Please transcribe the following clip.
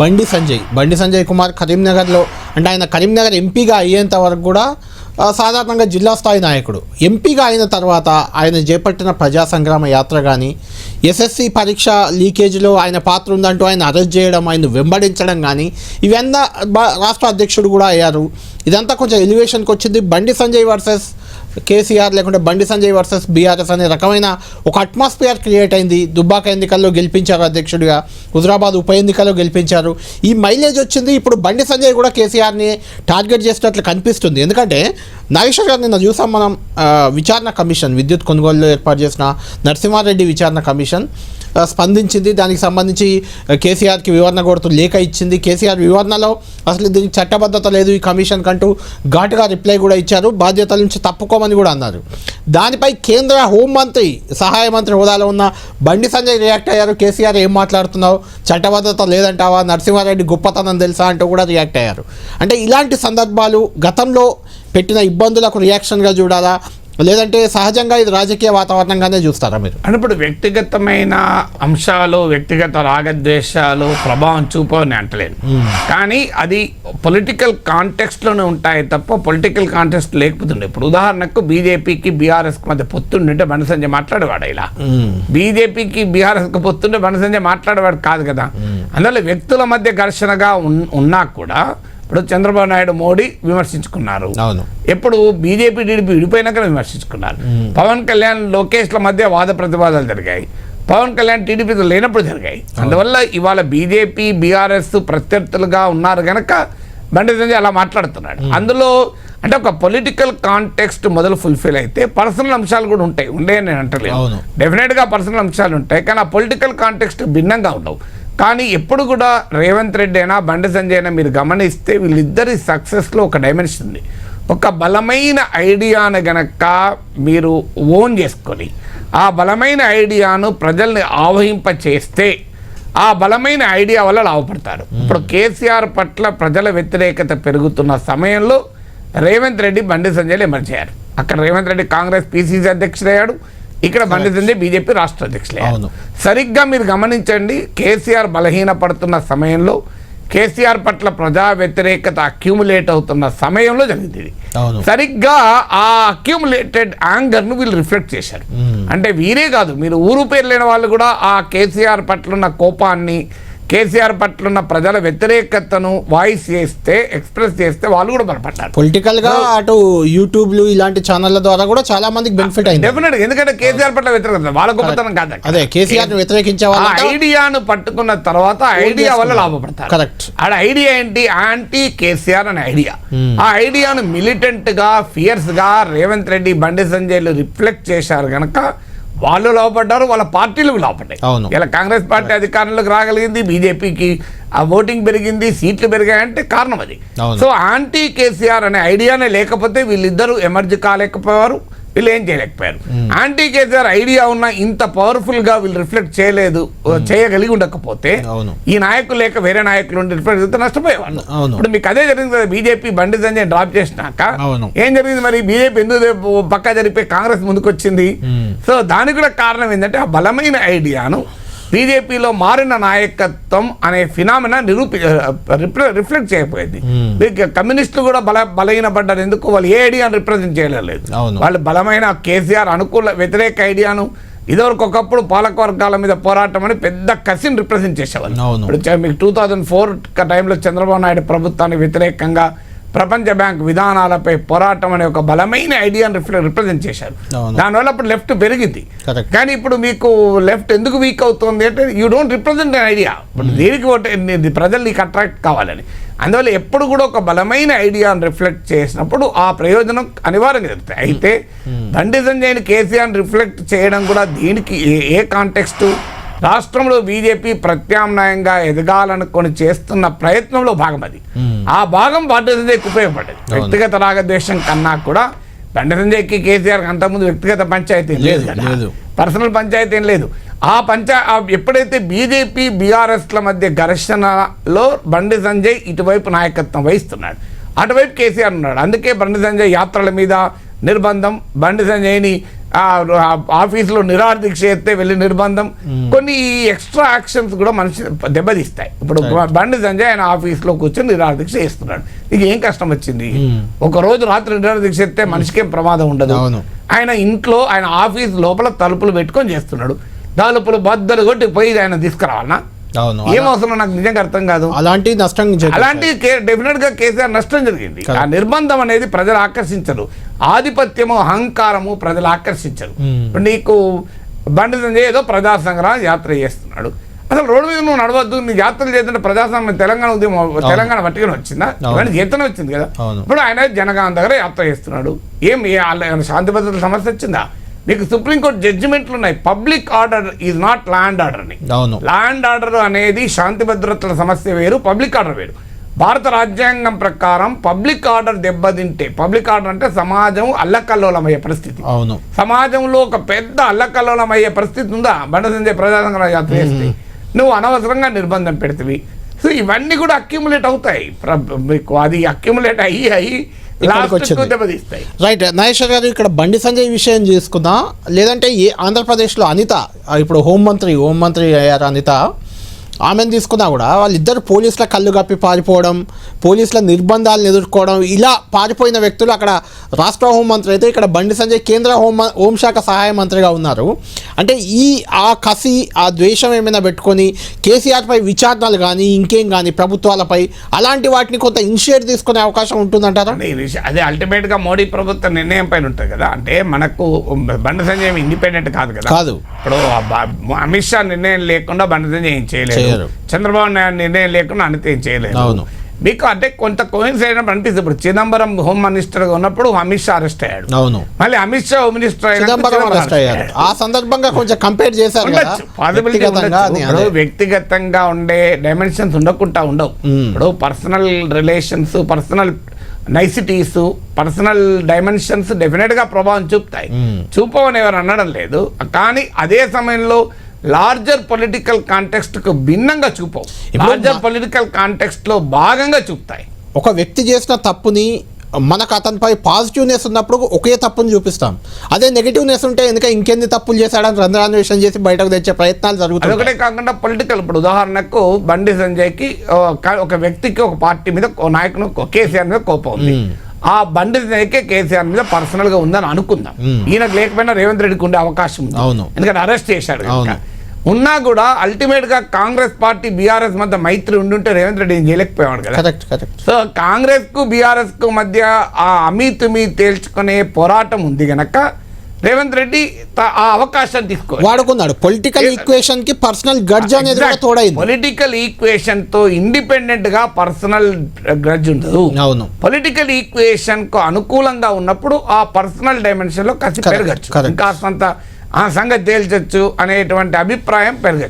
బండి సంజయ్. బండి సంజయ్ కుమార్ కరీంనగర్లో అంటే ఆయన కరీంనగర్ ఎంపీగా అయ్యేంత వరకు కూడా సాధారణంగా జిల్లా స్థాయి నాయకుడు. ఎంపీగా అయిన తర్వాత ఆయన చేపట్టిన ప్రజా సంగ్రామ యాత్ర కానీ ఎస్ఎస్సి పరీక్ష లీకేజ్లో ఆయన పాత్ర ఉందంటూ ఆయన అరెస్ట్ చేయడం ఆయన వెంబడించడం కానీ ఇవన్నీ రాష్ట్ర అధ్యక్షుడు కూడా అయ్యారు. ఇదంతా కొంచెం ఎలివేషన్కి వచ్చింది. బండి సంజయ్ వర్సెస్ కేసీఆర్ లేకుంటే బండి సంజయ్ వర్సెస్ బీఆర్ఎస్ అనే రకమైన ఒక అట్మాస్ఫియర్ క్రియేట్ అయింది. దుబ్బాక ఎన్నికల్లో గెలిపించారు అధ్యక్షుడిగా. హుజరాబాద్ ఉప ఎన్నికల్లో గెలిపించారు. ఈ మైలేజ్ వచ్చింది. ఇప్పుడు బండి సంజయ్ కూడా కేసీఆర్ని టార్గెట్ చేసినట్లు కనిపిస్తుంది. ఎందుకంటే నాగేశ్వర్ గారు నిన్న చూసాం మనం విచారణ కమిషన్ విద్యుత్ కొనుగోలులో ఏర్పాటు చేసిన నరసింహారెడ్డి విచారణ కమిషన్. స్పందించింది. దానికి సంబంధించి కేసీఆర్కి వివరణ కొడుతూ లేఖ ఇచ్చింది. కేసీఆర్ వివరణలో అసలు దీనికి చట్టబద్ధత లేదు ఈ కమిషన్ కంటూ ఘాటుగా రిప్లై కూడా ఇచ్చారు. బాధ్యతల నుంచి తప్పుకోమని కూడా అన్నారు. దానిపై కేంద్ర హోంమంత్రి సహాయ మంత్రి హోదాలో ఉన్న బండి సంజయ్ రియాక్ట్ అయ్యారు. కేసీఆర్ ఏం మాట్లాడుతున్నావు? చట్టబద్ధత లేదంటావా? నరసింహారెడ్డి గొప్పతనం తెలుసా? అంటూ కూడా రియాక్ట్ అయ్యారు. అంటే ఇలాంటి సందర్భాలు గతంలో పెట్టిన ఇబ్బందులకు రియాక్షన్గా చూడాలా? లేదంటే సహజంగా ఇది రాజకీయ వాతావరణంగానే చూస్తారా మీరు? అంటే ఇప్పుడు వ్యక్తిగతమైన అంశాలు వ్యక్తిగత రాగద్వేషాలు ప్రభావం చూపని అంటలేను కానీ అది పొలిటికల్ కాంటెక్స్ట్లోనే ఉంటాయి తప్ప పొలిటికల్ కాంటెక్స్ట్ లేకపోతుండే ఇప్పుడు ఉదాహరణకు బీజేపీకి బీఆర్ఎస్కి మధ్య పొత్తుండే బండి సంజయ్ మాట్లాడేవాడు ఇలా? బీజేపీకి బీఆర్ఎస్కి పొత్తుండే బండి సంజయ్ మాట్లాడేవాడు కాదు కదా. అందువల్ల వ్యక్తుల మధ్య ఘర్షణగా ఉన్- ఉన్నా కూడా ఇప్పుడు చంద్రబాబు నాయుడు మోడీ విమర్శించుకున్నారు. ఎప్పుడు బీజేపీ టీడీపీ విడిపోయినాక విమర్శించుకున్నారు. పవన్ కళ్యాణ్ లోకేష్ల మధ్య వాద ప్రతివాదాలు జరిగాయి. పవన్ కళ్యాణ్ టీడీపీతో లేనప్పుడు జరిగాయి. అందువల్ల ఇవాళ బీజేపీ బీఆర్ఎస్ ప్రత్యర్థులుగా ఉన్నారు గనక బండి సంజయ్ అలా మాట్లాడుతున్నాడు. అందులో అంటే ఒక పొలిటికల్ కాంటెక్స్ట్ మొదలు ఫుల్ఫిల్ అయితే పర్సనల్ అంశాలు కూడా ఉంటాయి. ఉండే నేను అంటలేదు. డెఫినెట్గా పర్సనల్ అంశాలు ఉంటాయి. కానీ ఆ పొలిటికల్ కాంటెక్స్ట్ భిన్నంగా ఉండవు. కానీ ఎప్పుడు కూడా రేవంత్ రెడ్డి అయినా బండి సంజయ్ అయినా మీరు గమనిస్తే వీళ్ళిద్దరి సక్సెస్లో ఒక డైమెన్షన్ ఉంది. ఒక బలమైన ఐడియాను గనక మీరు ఓన్ చేసుకొని ఆ బలమైన ఐడియాను ప్రజల్ని ఆవహింప చేస్తే ఆ బలమైన ఐడియా వల్ల లాభపడతారు. ఇప్పుడు కేసీఆర్ పట్ల ప్రజల వ్యతిరేకత పెరుగుతున్న సమయంలో రేవంత్ రెడ్డి బండి సంజయ్లు ఎమర్జ్ అయ్యారు. అక్కడ రేవంత్ రెడ్డి కాంగ్రెస్ పిసిసి అధ్యక్షుడయ్యాడు. ఇక్కడ బండి సంజయ్ బీజేపీ రాష్ట్ర అధ్యక్షులయ్యారు అవును. సరిగ్గా మీరు గమనించండి కేసీఆర్ బలహీనపడుతున్న సమయంలో కేసీఆర్ పట్ల ప్రజా వ్యతిరేకత అక్యూములేట్ అవుతున్న సమయంలో జరిగింది ఇది. సరిగ్గా ఆ అక్యూములేటెడ్ యాంగర్ను వీళ్ళు రిఫ్లెక్ట్ చేశారు అంటే వీరే కాదు మీరు ఊరు పేరు లేని వాళ్ళు కూడా ఆ కేసీఆర్ పట్ల ఉన్న కోపాన్ని కేసీఆర్ పట్ల ఉన్న ప్రజల వ్యతిరేకతను వాయిస్ చేస్తే ఎక్స్ప్రెస్ చేస్తే వాళ్ళు కూడా బలపడ్డారు. పొలిటికల్గా అటు యూట్యూబ్లు ఇలాంటి ఛానళ్ళ ద్వారా కూడా చాలా మందికి బెనిఫిట్ అయింది. డెఫినెట్ ఎందుకంటే కేసీఆర్ పట్ల వ్యతిరేకత వాళ్ళ గొప్పతనం కాదు. అదే కేసీఆర్ వ్యతిరేకించే ఆ వాళ్ళు ఐడియాను పట్టుకున్న తర్వాత ఐడియా వల్ల లాభపడతారు. Correct. ఆడ ఐడియా ఏంటి? యాంటీ కేసీఆర్ అనే ఐడియా. ఆ ఐడియాను మిలిటెంట్గా ఫియర్స్గా రేవంత్ రెడ్డి బండి సంజయ్లు రిఫ్లెక్ట్ చేశారు గనక వాళ్ళు లాభపడ్డారు వాళ్ళ పార్టీలు లాభపడ్డాయి అవును. ఇలా కాంగ్రెస్ పార్టీ అధికారంలోకి రాగలిగింది బీజేపీకి ఆ ఓటింగ్ పెరిగింది సీట్లు పెరిగాయంటే కారణం అది. సో యాంటీ కేసీఆర్ అనే ఐడియానే లేకపోతే వీళ్ళిద్దరూ ఎమర్జ్ కాలేకపోయారు వీళ్ళు ఏం చేయలేకపోయారు. యాంటీ కేసీఆర్ ఐడియా ఉన్న ఇంత పవర్ఫుల్గా వీళ్ళు రిఫ్లెక్ట్ చేయలేదు చేయగలిగి ఉండకపోతే. ఈ నాయకులు లేక వేరే నాయకులు ఉండి రిఫ్లెక్ట్ చేస్తే నష్టపోయేవాళ్ళు. అవును. ఇప్పుడు మీకు అదే జరిగింది కదా బీజేపీ బండి సంజయ్ డ్రాప్ చేసినాక. ఏం జరిగింది మరి? బీజేపీ ఎందుకు పక్క జరిపే కాంగ్రెస్ ముందుకు వచ్చింది సో దానికి కూడా కారణం ఏంటంటే ఆ బలమైన ఐడియాను బీజేపీలో మారిన నాయకత్వం అనే ఫినామినా నిరూపి రిఫ్లెక్ట్ చేయకపోయింది మీకు కమ్యూనిస్టులు కూడా బల బలహీనపడ్డారు. ఎందుకు? వాళ్ళు ఏ ఐడియాను రిప్రజెంట్ చేయలేదు. వాళ్ళు బలమైన కేసీఆర్ అనుకూల వ్యతిరేక ఐడియాను ఇదివరకు ఒకప్పుడు పాలక వర్గాల మీద పోరాటం అని పెద్ద కసిని రిప్రజెంట్ చేసేవాళ్ళు. ఇప్పుడు మీకు టూ థౌజండ్ ఫోర్ టైంలో చంద్రబాబు నాయుడు ప్రభుత్వానికి వ్యతిరేకంగా ప్రపంచ బ్యాంక్ విధానాలపై పోరాటం అనే ఒక బలమైన ఐడియాను రిప్రజెంట్ చేశారు. దానివల్ల ఇప్పుడు లెఫ్ట్ పెరిగింది. కానీ ఇప్పుడు మీకు లెఫ్ట్ ఎందుకు వీక్ అవుతుంది అంటే you don't represent an idea ఇప్పుడు దేనికి ఓటు నీ- ప్రజలు నీకు అట్రాక్ట్ కావాలని. అందువల్ల ఎప్పుడు కూడా ఒక బలమైన ఐడియాను రిఫ్లెక్ట్ చేసినప్పుడు ఆ ప్రయోజనం అనివార్యంగా జరుగుతాయి అయితే బండి సంజయ్ని కేసీఆర్ రిఫ్లెక్ట్ చేయడం కూడా దీనికి ఏ కాంటెక్స్టు రాష్ట్రంలో బీజేపీ ప్రత్యామ్నాయంగా ఎదగాలనుకొని చేస్తున్న ప్రయత్నంలో భాగం అది. ఆ భాగం బండి సంజయ్కి ఉపయోగపడ్డది వ్యక్తిగత రాగద్వేషం కన్నా కూడా బండి సంజయ్కి కేసీఆర్కి అంతకుముందు వ్యక్తిగత పంచాయతీ లేదు కదా. పర్సనల్ పంచాయతీ ఏం లేదు. ఆ పంచా ఎప్పుడైతే బీజేపీ బీఆర్ఎస్ల మధ్య ఘర్షణలో బండి సంజయ్ ఇటువైపు నాయకత్వం వహిస్తున్నాడు. అటువైపు కేసీఆర్ ఉన్నాడు. అందుకే బండి సంజయ్ యాత్రల మీద నిర్బంధం బండి సంజయ్ని ఆఫీసులో నిరాహార దీక్ష చేస్తే వెళ్ళి నిర్బంధం. కొన్ని ఎక్స్ట్రా యాక్షన్స్ కూడా మనిషి దెబ్బతీస్తాయి. ఇప్పుడు. బండి సంజయ్ ఆయన ఆఫీస్లో కూర్చొని నిరాహార దీక్ష చేస్తున్నాడు. నీకు ఏం కష్టం వచ్చింది. ఒక రోజు రాత్రి నిరాహార దీక్ష చేస్తే మనిషికి ఏం ప్రమాదం ఉండదు. ఆయన ఇంట్లో ఆయన ఆఫీస్ లోపల తలుపులు పెట్టుకొని చేస్తున్నాడు. తలుపులు బద్దలు కొట్టి పోయి ఆయన తీసుకురావాలనా? అవును ఏం అవసరం? నాకు నిజంగా అర్థం కాదు. అలాంటి నష్టం. అలాంటి డెఫినెట్గా కేసీఆర్ నష్టం జరిగింది. ఆ నిర్బంధం అనేది ప్రజలు ఆకర్షించరు. ఆధిపత్యము అహంకారము ప్రజలు ఆకర్షించరు. Hmm. నీకు బండి ఏదో ప్రజా సంగ్రహ యాత్ర చేస్తున్నాడు. అసలు రోడ్డు మీద నువ్వు నడవద్దు నీ యాత్రలు చేస్తుంటే ప్రజా సంఘం తెలంగాణ ఉద్యమం తెలంగాణ పట్టుకుని వచ్చిందా. ఇవన్నీ చేతనే వచ్చింది కదా. ఇప్పుడు ఆయన జనగాం దగ్గర యాత్ర చేస్తున్నాడు. ఏం శాంతి భద్రతల సమస్య వచ్చిందా? మీకు సుప్రీంకోర్టు జడ్జిమెంట్లు ఉన్నాయి public order is not land order అని. ల్యాండ్ ఆర్డర్ అనేది శాంతి భద్రతల సమస్య వేరు పబ్లిక్ ఆర్డర్ వేరు. భారత రాజ్యాంగం ప్రకారం పబ్లిక్ ఆర్డర్ దెబ్బతింటే పబ్లిక్ ఆర్డర్ అంటే సమాజం అల్లకల్లోలమయ్యే పరిస్థితి. అవును. సమాజంలో ఒక పెద్ద అల్లకల్లోలమయ్యే పరిస్థితి ఉందా? బండ సంజయ్ యాత్ర చేస్తే. నువ్వు అనవసరంగా నిర్బంధం పెడతావి. సో ఇవన్నీ కూడా అక్యుములేట్ అవుతాయి. మీకు అది అక్యుములేట్ అయ్యి అయ్యి వచ్చింది. రైట్ నాగేశ్వర్ గారు ఇక్కడ బండి సంజయ్ విషయం తీసుకుందాం లేదంటే ఏ ఆంధ్రప్రదేశ్లో అనిత ఇప్పుడు హోంమంత్రి హోంమంత్రి అయ్యారు అనిత. ఆమెను తీసుకున్నా కూడా వాళ్ళిద్దరు పోలీసుల కళ్ళు కప్పి పారిపోవడం పోలీసుల నిర్బంధాలను ఎదుర్కోవడం ఇలా పారిపోయిన వ్యక్తులు అక్కడ రాష్ట్ర హోంమంత్రి అయితే ఇక్కడ బండి సంజయ్ కేంద్ర హోం హోంశాఖ సహాయ మంత్రిగా ఉన్నారు. అంటే ఈ ఆ కసి ఆ ద్వేషం ఏమైనా పెట్టుకొని కేసీఆర్పై విచారణలు కానీ ఇంకేం కానీ ప్రభుత్వాలపై అలాంటి వాటిని కొంత ఇనిషియేట్ తీసుకునే అవకాశం ఉంటుందంటారా? అదే అల్టిమేట్గా మోడీ ప్రభుత్వ నిర్ణయం పైన ఉంటుంది కదా. అంటే మనకు బండి సంజయ్ ఇండిపెండెంట్ కాదు కదా. కాదు. ఇప్పుడు అమిత్ షా నిర్ణయం లేకుండా బండి సంజయ్ ఏం చేయలేదు చంద్రబాబు నాయుడు నిర్ణయం లేకుండా అనిత ఏం చేయలేదు. అవును. మీకు అంటే కొంత కోయిన్స్ అయినప్పుడు అనిపిస్తుంది. ఇప్పుడు చిదంబరం హోమ్ మినిస్టర్గా ఉన్నప్పుడు అమిత్ షా అరెస్ట్ అయ్యాడు. అవును. మళ్ళీ Amit Shah home minister arrest అయ్యారు. ఆ సందర్భంగా కొంచెం కంపేర్ చేశారు ఇప్పుడు. వ్యక్తిగతంగా ఉండే డైమెన్షన్స్ ఉండకుండా ఉండవు. ఇప్పుడు personal relations personal niceties personal dimensions డెఫినెట్గా ప్రభావం చూపుతాయి. చూపవని ఎవరు అనడం లేదు. కానీ అదే సమయంలో లార్జర్ పొలిటికల్ కాంటెక్స్ట్కు భిన్నంగా చూపవు. లార్జర్ పొలిటికల్ కాంటెక్స్ట్లో భాగంగా చూపుతాయి. ఒక వ్యక్తి చేసిన తప్పుని మనకు అతనిపై పాజిటివ్నెస్ ఉన్నప్పుడు ఒకే తప్పుని చూపిస్తాం. అదే నెగిటివ్నెస్ ఉంటే ఎందుక ఇంకెన్ని తప్పులు చేశాడని రంధ్రాన్వేషణ చేసి బయటకు తెచ్చే ప్రయత్నాలు జరుగుతాయి అదొకటే కాకుండా పొలిటికల్ ఇప్పుడు ఉదాహరణకు బండి సంజయ్కి ఒక వ్యక్తికి ఒక పార్టీ మీద ఒక కేసీఆర్ మీద కోపం ఉంది. ఆ బండి సంజయ్కే కేసీఆర్ మీద పర్సనల్గా ఉందని అనుకుందాం. ఈయనకు లేకపోయినా రేవంత్ రెడ్డికి ఉండే అవకాశం ఉంది అవును. ఎందుకంటే అరెస్ట్ చేశాడు. ఉన్నా కూడా అల్టిమేట్గా కాంగ్రెస్ పార్టీ బీఆర్ఎస్ మధ్య మైత్రి ఉండుంటే రేవంత్ రెడ్డి ఏం చేయలేకపోయాడు కదా సో కాంగ్రెస్కు బీఆర్ఎస్కు మధ్య ఆ అమీతుమీ తేల్చుకునే పోరాటం ఉంది గనక రేవంత్ రెడ్డి ఆ అవకాశాన్ని తీసుకోవాలి. వాడుకున్నాడు. పొలిటికల్ ఈక్వేషన్కి పర్సనల్ గడ్జ్ అనేది తోడైంది. పొలిటికల్ ఈక్వేషన్తో ఇండిపెండెంట్గా పర్సనల్ గ్రడ్జ్ ఉండదు. అవును. పొలిటికల్ ఈక్వేషన్కు అనుకూలంగా ఉన్నప్పుడు ఆ పర్సనల్ డైమెన్షన్లో కసి పెరగచ్చు. కొంత ఆ సంగతి తేల్చొచ్చు అనేటువంటి అభిప్రాయం పెరగచ్చు.